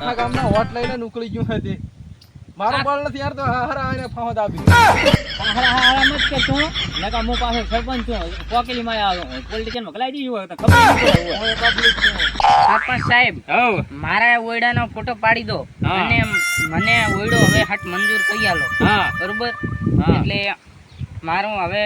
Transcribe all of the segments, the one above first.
આખા ગામના હોટ લઈને નીકળી ગયું હતી મારો બળ નથી યાર તો હારા આને ફાવત આપી. હારા હારા મત કે તું. નકા મો પાસે સરપંચ છું. કોકલી માં આવ્યો પોલિટિશિયન મોકલાઈ દીધું હોય તો ખબર સરપંચ સાહેબ મારા ઓયડાનો ફોટો પાડી દો. અને મને ઓયડો હવે હટ મંજૂર કરી આલો. હા. બરોબર? હા. એટલે મારું હવે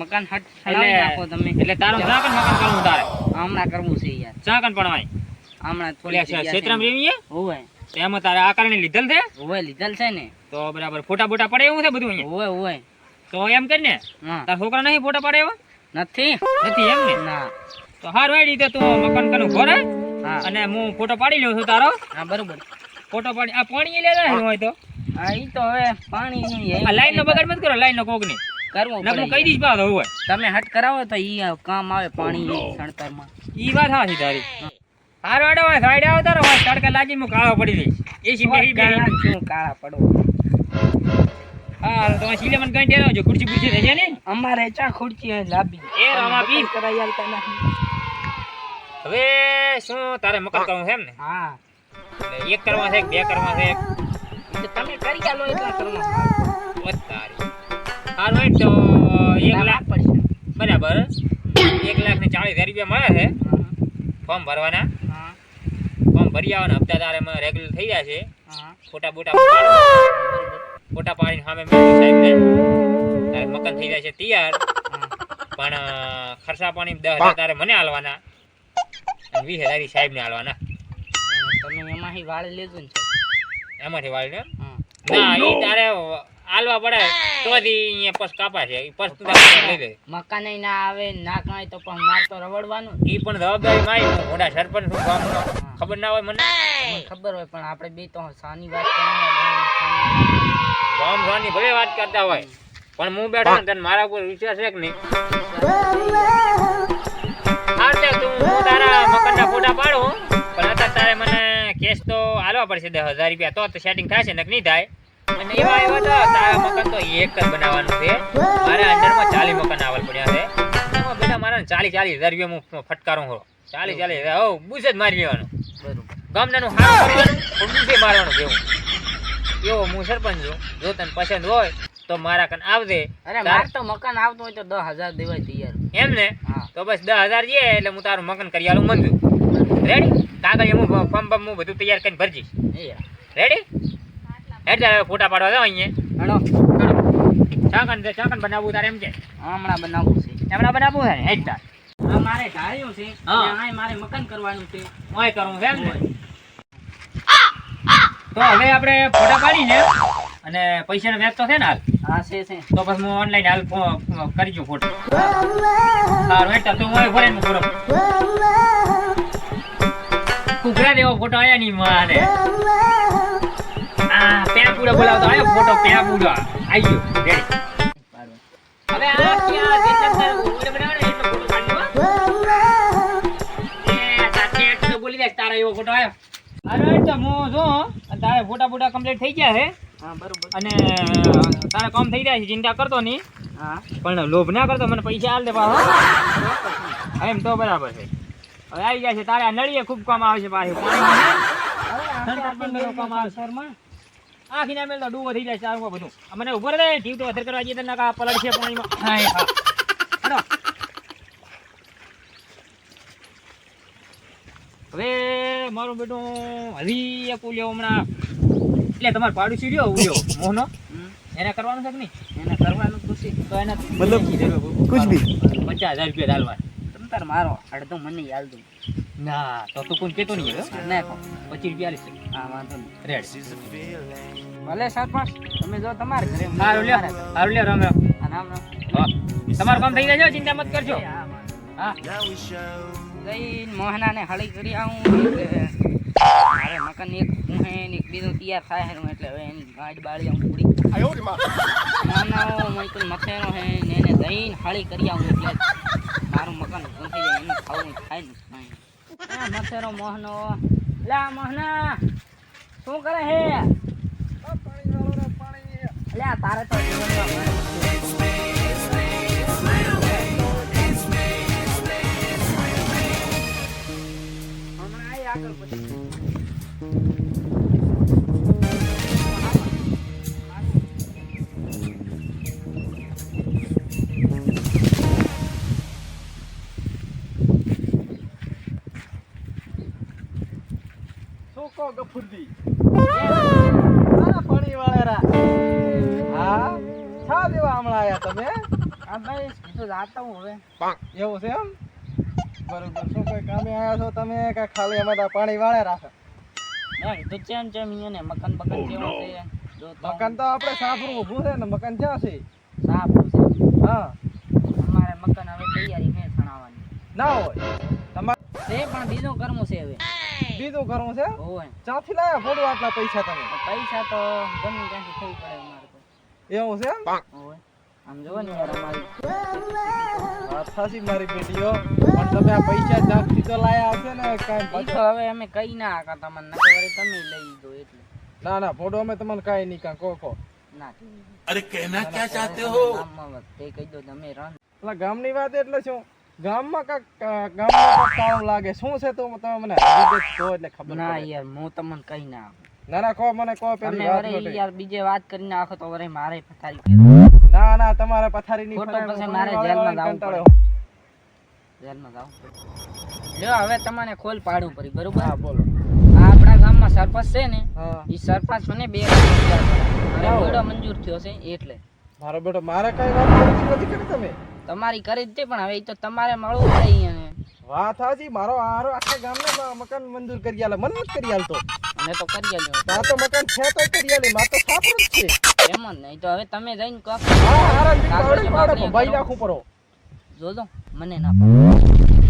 મકાન હટ નાખો તમે. એટલે તારું મકાન કરવું તારે? હમણાં કરવું છે યાર. ચાકણ પણ હમણાં થોડી ક્ષેત્રમાં છે. રેવીએ? તો એમાં તારે આ કારણે લીધેલ છે? હોવે લીધેલ છે ને. તો બરાબર ફોટા બોટા પડે એવું છે બધું અહીંયા? હોવે હોવે. તો એમ કરીને તારા છોકરા નહીં ફોટા પડે એવા? નથી. નથી એમ ને? ના. તો હાર વાડી દે તું મકાન કનું ઘર હા? અને હું ફોટો પાડી લઉં છું તારો. હા બરોબર. ફોટો પાડી આ પાણી લે હોય તો? હા ઈ તો હવે પાણી આ લાઈન નો બગાડ મત કરો લાઈન નો કોકની. કરવું હું પડે. પાછો હોય. તમે હટ કરાવો તો ઈ કામ આવે પાણી સણતરમાં. ઈ વાત હા તારી. હાર વાડો હોય સાઈડ આવો તારો હોય તડકા લાગી હું કાળો પડી દઈશ એ બેહી શું કાળા પડો હા તમે સિલે મને કઈ દેજો ખુરશી ખુરશી રહેશે ને અમારે ચા અહીં લાંબી. એ રામા પી. કરાઈ આલતા નથી. હવે શું તારે મકર કરવું છે એમ ને? હા. એક કરવા છે બે કરવા છે. તમે કરી આલો એટલા કરવા. તારી. હાર હોય તો એક લાખ. પડશે. બરાબર. એક લાખ ને ચાલીસ હજાર રૂપિયા મળે છે. ફોર્મ ભરવાના. હા ભરી આવવાના હપ્તા તારે મને રેગ્યુલર થઈ જાય છે. ફોટા બોટા ફોટા પાડીને સામે સાહેબ ને તારે મકાન થઈ જાય છે તૈયાર. પણ ખર્ચા પાણી દસ હજાર તારે મને આલવાના. અને વીસ હજાર સાહેબ ને આલવાના. તમે એમાંથી વાળી લેજો ને એમાંથી વાળીને હા. ના એ તારે આલવા પડે. તો જ અહીંયા પસ કાપા છે. પસ તું લઈ લે. મકાન ના આવે ના કાંઈ તો પણ માર તો રવડવાનું એ પણ જવાબદારી મારી મોટા સરપંચ શું ગામનો ખબર ના હોય મને? ખબર હોય પણ આપણે બે તો સાની વાત ગામ ગામની ભલે વાત કરતા હોય પણ હું બેઠો ને તને મારા ઉપર વિશ્વાસ છે કે નહીં હા તું હું તારા મકાનના ફોટા પાડું પણ અત્યારે તારે મને કેસ તો આલવા પડશે દસ હજાર રૂપિયા તો તો સેટિંગ થશે ને નહીં થાય. અને એવા એવા તો તારા મકાન તો એક જ બનાવવાનું છે. મારે અંદરમાં ચાલીસ મકાન આવલ પડ્યા છે. બેટા મારા ચાલીસ ચાલીસ હજાર રૂપિયા હું ફટકારું હો ચાલીસ ચાલીસ હજાર હો બુસ જ મારી લેવાનું. ગામડાનું હાર કરવાનું પણ મારવાનું જેવું. એવો હું સરપંચ છું. જો તને પસંદ હોય તો મારા કન આવજે. અરે માર તો મકાન આવતું હોય તો દસ હજાર દેવાય તૈયાર. એમ ને? તો બસ દસ હજાર જઈએ એટલે હું તારું મકાન કરી આલું મંજૂર રેડી કાગળ હું ફોર્મ ફોર્મ હું બધું તૈયાર કરીને ભરજીશ રેડી એટલે હવે ફોટા પાડવા જાવ અહીંયા. હેલો ચાકણ ચાકણ બનાવવું તારે એમ છે હમણાં બનાવવું છે. હમણાં બનાવવું છે હેડ તાર આ મારે ધાર્યું છે. આય મારે મકાન કરવાનું છે. ઓય કરવું છે ને. તો હવે આપણે ફોટા પાડીને અને પૈસાનો વ્યાજ તો છે ને હાલ? હા છે છે. તો પછી હું ઓનલાઈન હાલ કરી દઉં ફોટો. સારું તાર તું ઓય ફોરેન કુકરા દેવો ફોટો આયા ની માને આ પેલા પૂરા બોલાવતો આયો ફોટો પેલા પૂરા આઈ ગયો રેડી હવે આ ક્યાં ઉડે એવો ફોટો આવ્યો. અરે તો હું જો તારે ફોટા ફોટા કમ્પ્લીટ થઈ ગયા છે અને તારે કામ થઈ રહ્યા છે ચિંતા કરતો નહીં. પણ લોભ ના કરતો મને પૈસા આલ દે પાછો. એમ તો બરાબર છે. હવે આવી જાય છે તારે નળીએ ખૂબ કામ આવે છે પાછું. આખી ના મેલ તો ડૂબો થઈ જાય છે બધું. મને ઊભો રહે જીવ તો અસર કરવા જઈએ નાકા પલટ છે પાણીમાં. હા મારું બેટું હવી એક ઉલ્યો હમણાં. એટલે તમારે પાડોશી રહ્યો ઉલ્યો મોહનો? એને કરવાનું છે કે નહીં? એને કરવાનું તો છે તો એને મતલબ કુછ ભી પચાસ હજાર રૂપિયા ડાલવા તમે તાર મારો અડધો મને યાદ દઉં. ના તો તું કોઈ કેતો નહીં ના કહો પચીસ રૂપિયા લેશે હા વાંધો નહીં. રેડ. ભલે સરપંચ તમે જો તમારે ઘરે સારું લ્યો. સારું લ્યો રામ રામ. રામ રામ. તમારું કામ થઈ જાય ચિંતા મત કરજો. હા, હા. જઈને મોહનાને હળી કરી આવું. એટલે મારે મકાન એક હું એક બીજું તૈયાર થાય હું એટલે હવે એની ગાંઠ બાળી આવું પૂરી મોહનાઓ મૈકુલ મથેરો હે ને એને દઈને હળી કરી આવું એટલે મારું મકાન થઈ જાય એને ખાવું થાય ને. મથેરો મોહનો. લા મોહના શું કરે હે? અલ્યા તારે તો ગફુરજી પાણી વાળેરા હા? છા દેવા હમણાં આયા તમે? આ ભાઈ કીધું જાતા હું હવે. એવું છે એમ? બરોબર. શું કોઈ કામે આયા છો તમે? કે ખાલી અમે તો પાણી વાળે રાખો ના તો ચેમ ચેમ ને મકાન બકાન કેવું છે. જો તો મકાન તો આપણે સાફરું ઊભું છે ને મકાન ક્યાં છે? સાફ છે. હા. અમારે મકાન હવે તૈયારી છે સણાવવાની ના હોય. તમારે તે પણ બીજું કરવું છે હવે. બીજું ઘરું છે? ચાથી લાયા પડો આટલા પૈસા તમે? પૈસા તો ગમે ત્યાંથી થઈ પડે મારે એવું છે આમ જોવો ને યાર અમારી. અથાસી મારી બેટીઓ પણ તમે આ પૈસા ચાથી તો લાયા હશે ને કાઈ પાછો. હવે અમે કઈ ના કા તમને નકર તમે લઈ દો એટલે. ના ના ફોટો અમે તમને કાઈ નહીં કા કો કો ના અરે કહેના ક્યાં ચાહતે હો? તે કહી દો તમે રન. એટલે ગામની વાત એટલે શું? ગામમાં કાંક ગામમાં કાંક લાગે. શું છે તો? તમે મને વિગત કહો એટલે ખબર ના યાર હું તમને કઈ ના ના ના કહો મને કહો પેલી વાત યાર બીજે વાત કરીને આખો તો વળી મારે પથારી ના ના તમારે પથારી ની ખોટો પછી મારે જેલમાં વાળે જાવું જેલમાં જાવું પડે. લ્યો હવે તમને ખોલ પાડવું પડી બરોબર? હા બોલો. આ આપણા ગામમાં સરપંચ છે ને એ સરપંચ મને બે મંજૂર થયો છે એટલે. મારો બેટો મારે કઈ વાત નથી કરી તમે? તમારી કરી જ પણ હવે તો તમારે મળવું પડે અહીંયા વાત હાજી મારો આરો આખા ગામને મકાન મંજૂર કરી આલે. મને નથી કરી આલતો. મને તો કરી આલ્યો તા તો મકાન છે તો કરી આલે. માર તો સાફ જ છે. એમ જ નહીં તો હવે તમે જઈને કહો. હા કાગળ પાવડે પાવડે કરીને નાખું પરો જોજો મને ના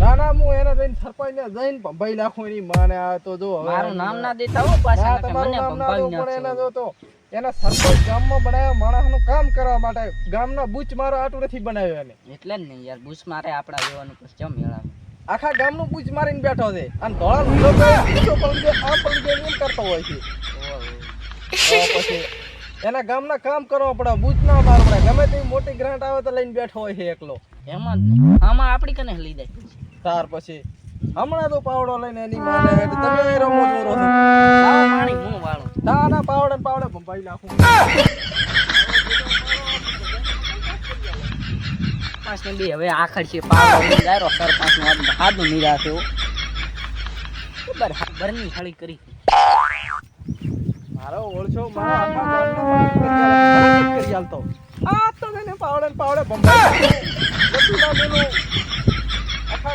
ના ના હું એને જઈને સરપંચ ને જઈને ભંભાઈ નાખું એની માને આ તો જો મારું નામ ના દેતા હો પાછા મને ભંભાઈ નાખો પણ એને. જો તો. એના સરપંચ ગામમાં બનાવ્યો માણસનું કામ કરવા માટે ગામનો બૂચ મારો આટું નથી બનાવ્યો એને. એટલે જ નહીં યાર બૂચ મારે આપણા જોવાનું પછી ચમ મેળાવે આખા ગામનું બૂચ મારીને બેઠો છે. અને ધોળા તો બીજો આ પલટી એમ કરતો હોય છે. તો પછી એના ગામના કામ કરવા પડે બૂચ ના માર પડે. ગમે તેવી મોટી ગ્રાન્ટ આવે તો લઈને બેઠો હોય છે એકલો. એમાં જ નહીં. આમાં આપડી કને લઈ જાય. તાર પછી હમણાં તો પાવડો લઈને એની માને તમે રમો છો રો. પાણી હું વાળો? ના ના પાવડે પાવડે ભંભાઈ નાખું. પાંચ ને બે હવે આખડ છે પાવડો દાયરો સરપંચ નો હાથનું નિરા થયો. ખબર બરની ખાલી કરી. મારો ઓળછો મારો આખા કરી મને આલતો. આ તો એને પાવડે ને પાવડે ભંભાઈ નાખું. બધું ના મેલું. આખા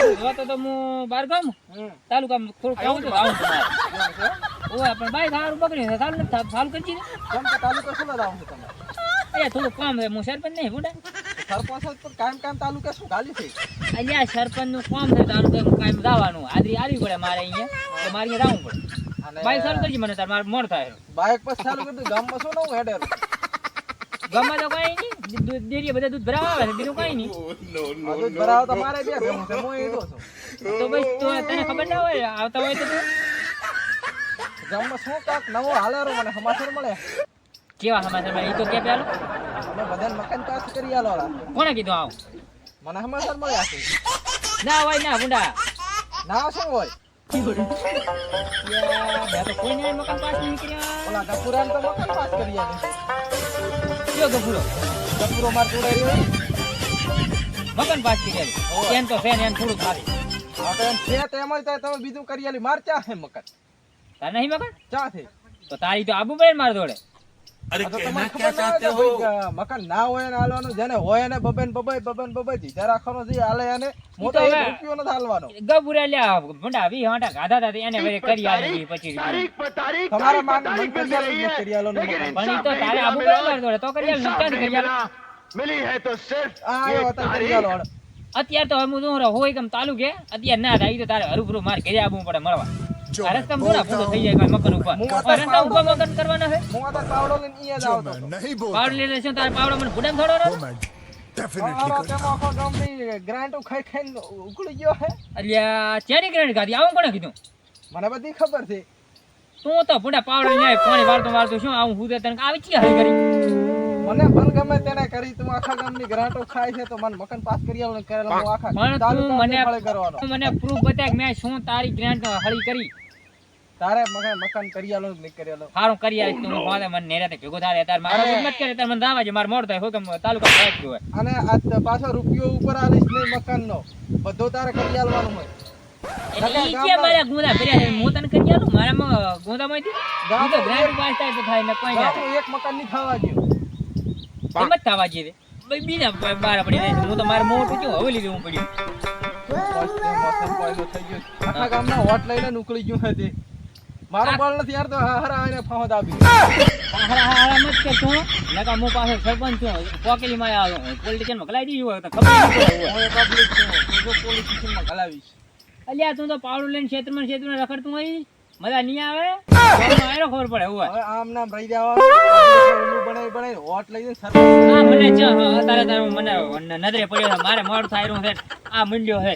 અલ્યા તો તો હું બાર ગામ હમ. તાલુકામાં થોડુંક આવું તો આવું તમારે ઓય પણ બાઈક હારું પકડ્યું છે. નથી થતું. કરજી ને. કેમ કે તાલુકા શું લગાવો તમે? અલ્યા થોડું કામ છે. હું સરપંચ નહીં બુડા. સરપંચ પણ કાયમ કાયમ તાલુકા શું ગાલી છે? અહીંયા સરપંચનું કામ છે તાલુકા કાંઈ જવાનું. હાજરી આવી પડે મારે અહીંયા. તો મારે અહીંયા જવું પડે. બાઈક ચાલુ કરજી મને તાર મારે મોડ થાય. બાઈક પર ચાલુ કરી દીધું. ગામમાં શું નવું હેડેર ગમે તો કઈ નહીં. દૂધ ડેરીએ બધા દૂધ ભરાવા આવે છે બીજું કઈ નહીં. દૂધ ભરાવો તો મારે બે ભેગું છે હું એ છું. તો ભાઈ તો તને ખબર ના હોય આવતા હોય તો તું. ગામમાં શું કાક નવો હાલારો મને સમાચાર મળે? કેવા સમાચાર મળે? એ તો કે પેલું. અમે બધાને મકાન પાસ કરી આલો. કોણે કીધું આવું? મને સમાચાર મળ્યા છે. ના હોય ના ગુંડા. ના શું હોય? યા, બે તો કોઈ નહીં મકાન પાસ નહીં કર્યા. ઓલા ગફુરાને તો મકાન પાસ કરી આલે. કયો ગફુરો ગફુરો માર જોડે રહ્યો. મકાન પાસ કર્યા એમ તો ફેન એમ થોડું મારી. હા એમ છે તેમ જ તમે બીજું કરી આલી માર ચા છે મકન તાર નહીં મકન ચા છે. તો તારી તો આબુ પડે માર જોડે અરે તો તારે આબુ હું હું હોય કેમ તાલુકે? અત્યારે ના થાય તો તારે હરુભરુ માર ઘરે આપવું પડે મળવા મને ચેરી ગ્રાન્ટ ગાડી આવું કોણે કીધું? બધી ખબર છે. તું તો ભૂડા પાવડો ન્યાય પાણી વાળતો વાળતો શું આવું હું તને આવી ચી હરી કરી મને મન ગમે તેને કરી તું આખા ગામની ગ્રાંટો ખાય છે તો મને મકાન પાસ કરી આલો કરેલો હું આખા પણ તું મને કરવાનો મને પ્રૂફ બતાય કે મેં શું તારી ગ્રાન્ટ હળી કરી. તારે મકાન મકાન કરી આલો ને નહીં કરી આલો? સારું કરી આવીશ તું ફાદે મને નેરાતે ભેગો થાય તાર મારા મત કરે તાર મન દાવા જે માર મોડ થાય હુકમ તાલુકા સાહેબ ગયો હોય. અને આ પાછો રૂપિયો ઉપર આલીશ નહીં મકાનનો. બધો તારે કરી આલવાનું હોય. એટલે કે મારા ગુંદા ભર્યા છે? હું તને કરી આલું? મારામાં તો? ગ્રાન્ટ પાસ થાય તો થાય ને કોઈ ના થાય. એક મકાનની થવા ગયું. એમ જ થવા જઈએ બીજા બાર પડી જાય હું તો મારે મોટું કેવું હવે લીધું હું પડ્યું. આખા ગામના હોટ લઈને નીકળી ગયું હતી મારો બળ નથી યાર તો હારા આઈને ફાવત આપી હારા હારા મત કે તું નકા હું પાછો સરપંચ છું. પોકેલી માં આવ્યો પોલિટિશિયનમાં કલાઈ દીધું હોય તો ખબર. હું પબ્લિક છું. અલ્યા તું તો પાવડું લઈને ક્ષેત્રમાં ક્ષેત્રમાં રખડતું હોય. મજા નહીં આવે? ગામમાં ખબર પડે હવે આમ નામ રહી જાવ બનાવી બનાવી હોટ લઈને સર હા મને જ અત્યારે તારે મને નજરે પડ્યો મારે મોડ થાય રહ્યું છે આ મંડ્યો છે.